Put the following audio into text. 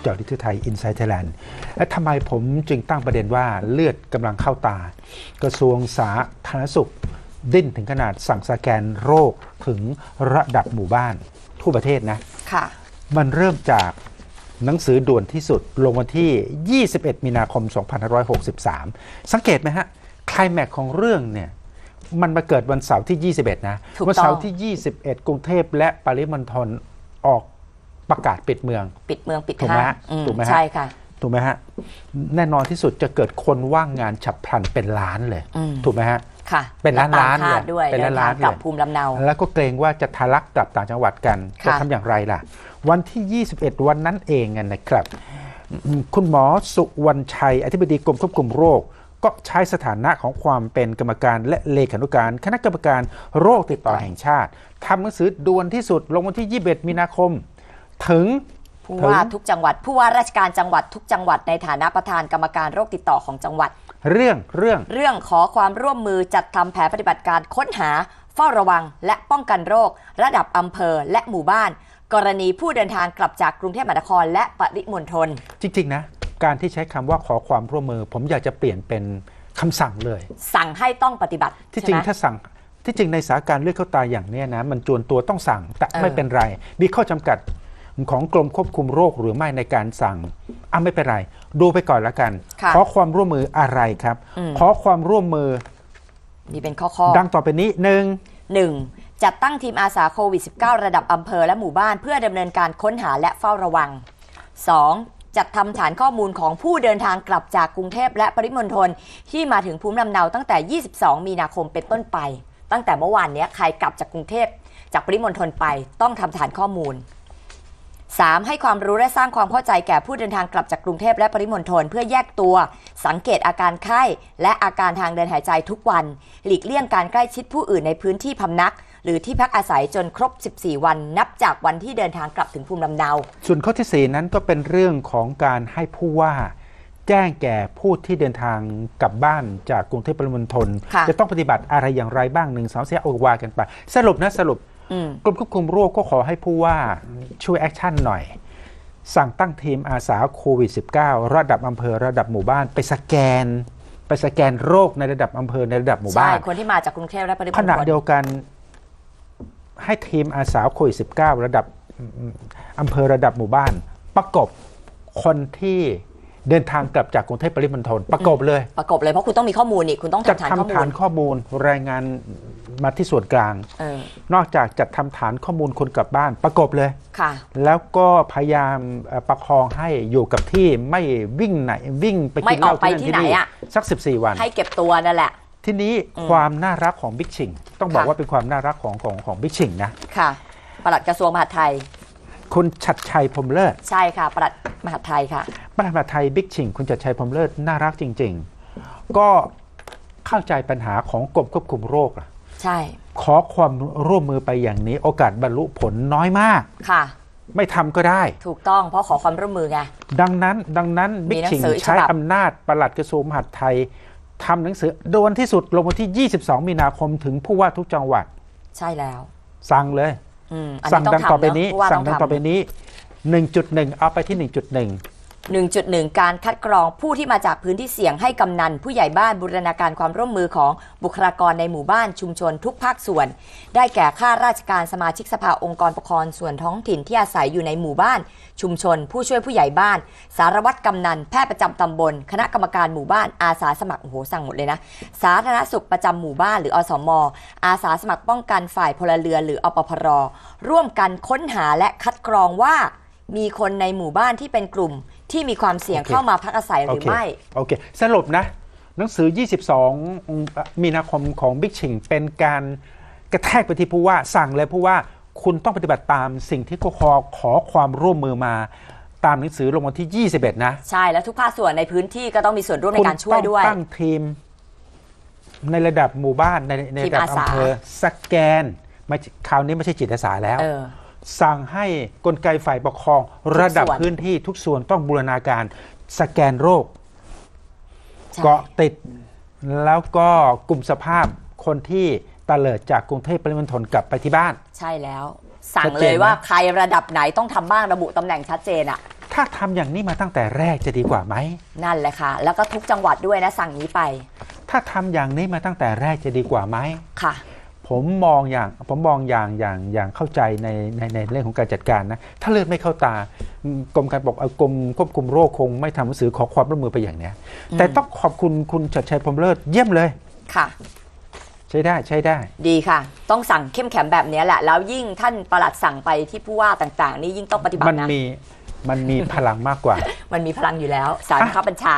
เจาะลิทุไทยอินไซต์ไทยแลนด์และทำไมผมจึงตั้งประเด็นว่าเลือดกำลังเข้าตา กระทรวงสาธารณสุข ดิ้นถึงขนาดสั่งสแกนโรคถึงระดับหมู่บ้านทั่วประเทศนะค่ะ มันเริ่มจากหนังสือด่วนที่สุดลงวันที่ 21 มีนาคม 2563 สังเกตไหมฮะไคลแม็กซ์ของเรื่องเนี่ยมันมาเกิดวันเสาร์ที่ 21 นะถูกต้องวัเสาร์ที่ 21 กรุงเทพและปริมณฑลออก ประกาศปิดเมือง ปิดเมืองปิดถูกไหมห้างฮะอืถูกไหมฮะ ใช่ค่ะ ถูกไหมฮะ แน่นอนที่สุดจะเกิดคนว่างงานฉับพลันเป็นล้านเลย อืม ถูกไหมฮะ ค่ะเป็นล้านและตมล้านคาดเลยด้วยเป็นล้านล้านดิทงกลับเลย ภูมิลำเนา แล้วก็เกรงว่าจะทะลักกลับต่างจังหวัดกันค่ะ จะทำอย่างไรล่ะ วันที่ 21 วันนั้นเองอะนะครับอืมคุณหมอสุวรรณชัย อธิบดีกรมควบคุมโรค ก็ใช้สถานะของความเป็นกรรมการและเลขานุการ คณะกรรมการโรคติดต่อแห่งชาติทำหนังสือด่วนที่สุดลงวันที่ 21 มีนาคม ถึงผู้ว่าถึงทุกจังหวัด ผู้ว่าราชการจังหวัดทุกจังหวัดในฐานะประธานกรรมการโรคติดต่อของจังหวัด เรื่องเรื่องเรื่องขอความร่วมมือจัดทำแผนปฏิบัติการค้นหา เฝ้าระวัง และป้องกันโรค ระดับอำเภอและหมู่บ้าน กรณีผู้เดินทางกลับจากกรุงเทพมหานครและปริมณฑลจริงๆนะ การที่ใช้คำว่าขอความร่วมมือ ผมอยากจะเปลี่ยนเป็นคำสั่งเลย สั่งให้ต้องปฏิบัติที่จริงใช่ไหมถ้าสั่งที่จริงในสถานการณ์เลือดเข้าตาอย่างเนี้ยนะมันจวนตัวต้องสั่งแต่เออไม่เป็นไรมีข้อจำกัด ของกรมควบคุมโรคหรือไม่ในการสั่งอะไม่เป็นไร ดูไปก่อนละกันค่ะขอความร่วมมืออะไรครับอืมขอความร่วมมือ นี่เป็นข้อข้อดังต่อไปนี้หนึ่งหนึ่งจัดตั้งทีมอาสาโควิด -19 ระดับอำเภอและหมู่บ้านเพื่อดำเนินการค้นหาและเฝ้าระวัง 2. จัดทำฐานข้อมูลของผู้เดินทางกลับจากกรุงเทพและปริมณฑลที่มาถึงภูมิลำเนาตั้งแต่ 22 มีนาคมเป็นต้นไป ตั้งแต่เมื่อวานเนี้ยใครกลับจากกรุงเทพจากปริมณฑลไปต้องทำฐานข้อมูล 3. ให้ความรู้และสร้างความเข้าใจแก่ผู้เดินทางกลับจากกรุงเทพและปริมณฑลเพื่อแยกตัว สังเกตอาการไข้ และอาการทางเดินหายใจทุกวัน หลีกเลี่ยงการใกล้ชิดผู้อื่นในพื้นที่พำนัก หรือที่พักอาศัยจนครบ 14 วัน นับจากวันที่เดินทางกลับถึงภูมิลำเนา ส่วนข้อที่สี่นั้นก็เป็นเรื่องของการให้ผู้ว่า แจ้งแก่ผู้ที่เดินทางกลับบ้านจากกรุงเทพปริมณฑลค่ะ จะต้องปฏิบัติอะไรอย่างไรบ้างหนึ่งสองเสียเอาว่ากันไป สรุปนะสรุปอืม กรมควบคุมโรคก็ขอให้ผู้ว่าช่วยแอคชั่นหน่อย สั่งตั้งทีมอาสาโควิด -19 ระดับอำเภอระดับหมู่บ้านไปสแกน ไปสแกนโรคในระดับอำเภอในระดับหมู่ใช่บ้านคนที่มาจากกรุงเทพและปริมณขฑณะลเดียวกันให้ทีมอาสาโควิด -19 ระดับอืมอำเภอระดับหมู่บ้าน ประกบคนที่เดินทางกลับจากกรุงเทพปริมณฑลประกบเลย ประกบเลยเพราะคุณต้องมีข้อมูลนี่คุณต้องจัดทำฐานข้อทำมูฐาลนข้อมูลรายงาน มาที่ส่วนกลาง เออนอกจากจัดทำฐานข้อมูลคนกลับบ้านประกบเลย ค่ะ แล้วก็พยายามเอ่อประคองให้อยู่กับที่ไม่วิ่งไหนวิ่งไปไม่กินเหล้าออกไปที่นั่นที่ที่ไหนนี่อะ สัก 14 วัน ให้เก็บตัวนั่นแหละ ทีนี้อืมความน่ารักของบิ๊กชิงต้องบอกค่ะ ว่าเป็นความน่ารักของของของบิ๊กชิงนะค่ะ ปลัดกระทรวงมหาดไทย คุณชัดชัยพรหมเลิศ ใช่ค่ะ ปลัดมหาดไทยค่ะ ประธานมหาดไทยบิ๊กชิงคุณชัดชัยพรหมเลิศน่ารักจริง ๆ ก็เข้าใจปัญหาของกรมควบคุมโรคอะ ใช่ ขอความร่วมมือไปอย่างนี้ โอกาสบรรลุผลน้อยมากค่ะ ไม่ทำก็ได้ ถูกต้องเพราะขอความร่วมมือไง ดังนั้น ดังนั้นมีบิ๊กหนังชิงสือฉใช้บับ อำนาจปลัดกระทรวงมหาดไทยทำหนังสือโดนที่สุดลงวันที่ 22 มีนาคมถึงผู้ว่าทุกจังหวัด ใช่แล้ว สั่งเลย อืมอันสั่งนี้ต้ดัองงต่อทำไปเนนี้อะผู้ว่าสั่ต้งองดังทำต่อไปนี้ 1.1 เอาไปที่ 1.1 1.1 การคัดกรองผู้ที่มาจากพื้นที่เสี่ยงให้กำนัน ผู้ใหญ่บ้านบูรณาการความร่วมมือของบุคลากรในหมู่บ้านชุมชนทุกภาคส่วน ได้แก่ข้าราชการสมาชิกสภาองค์กรปกครองส่วนท้องถิ่นที่อาศัยอยู่ในหมู่บ้าน ชุมชน ผู้ช่วยผู้ใหญ่บ้าน สารวัตรกำนัน แพทย์ประจำตำบล คณะกรรมการหมู่บ้านอาสาสมัครโอ้โหสั่งหมดเลยนะสาธารณสุขประจำหมู่บ้านหรืออสม อาสาสมัครป้องกันฝ่ายพลเรือนหรืออปพรร่วมกันค้นหาและคัดกรองว่า มีคนในหมู่บ้านที่เป็นกลุ่มที่มีความเสี่ยงโอเค เข้ามาพักอาศัยหโอรือเคไม่ โอเค สรุปนะ หนังสือ 22 มีนาคมของบิ๊กชิงเป็นการกระแทกไปที่ผู้ว่าสั่งเลยผู้ว่าคุณต้องปฏิบัติตามสิ่งที่กคขอความร่วมมือมาตามหนังสือลงวันที่ 21 นะ ใช่แล้วทุกภาคส่วนในพื้นที่ก็ต้องมีส่วนร่วมในคุณการช่วยด้วยต้องตั้งทีมในระดับหมู่บ้านในในทีมระดับอาสา อำเภอสแกนไม่ใช่คราวนี้ไม่ใช่จิตอาสาแล้ว เออ สั่งให้กลไกฝ่ายปกครองระดับส่วน พื้นที่ทุกส่วนต้องบูรณาการสแกนโรค ใช่เกาะติดแล้วก็กลุ่มสภาพคนที่ตะเลิดจากกรุงเทพปริมณฑลกลับไปที่บ้าน ใช่แล้ว สั่งชัดเลเจนยไหมว่าใครระดับไหนต้องทำบ้างระบุตำแหน่งชัดเจนอะถ้าทำอย่างนี้มาตั้งแต่แรกจะดีกว่าไหม นั่นแหละค่ะ แล้วก็ทุกจังหวัดด้วยนะสั่งนี้ไปถ้าทำอย่างนี้มาตั้งแต่แรกจะดีกว่าไหม ค่ะ ผมมองอย่างผมมองอย่างอย่างอย่างเข้าใจในในในเรื่องของการจัดการนะถ้าเลือดไม่เข้าตาอืมกรมการปกเอ่อกรมควบคุมโรคคงไม่ทำหนังสือขอความร่วมมือไปอย่างเนี้ยอืมแต่ต้องขอบคุณคุณชัดชัยพรหมเลิศเยี่ยมเลย ค่ะ ใช้ได้ใช้ได้ ดีค่ะ ต้องสั่งเข้มแข็งแบบนี้แหละ แล้วยิ่งท่านประหลัดสั่งไปที่ผู้ว่าต่างๆ นี่ยิ่งต้องปฏิบัมัตินนะมีมันมีพลังมากกว่า มันมีพลังอยู่แล้ว สารบังคับบัญชา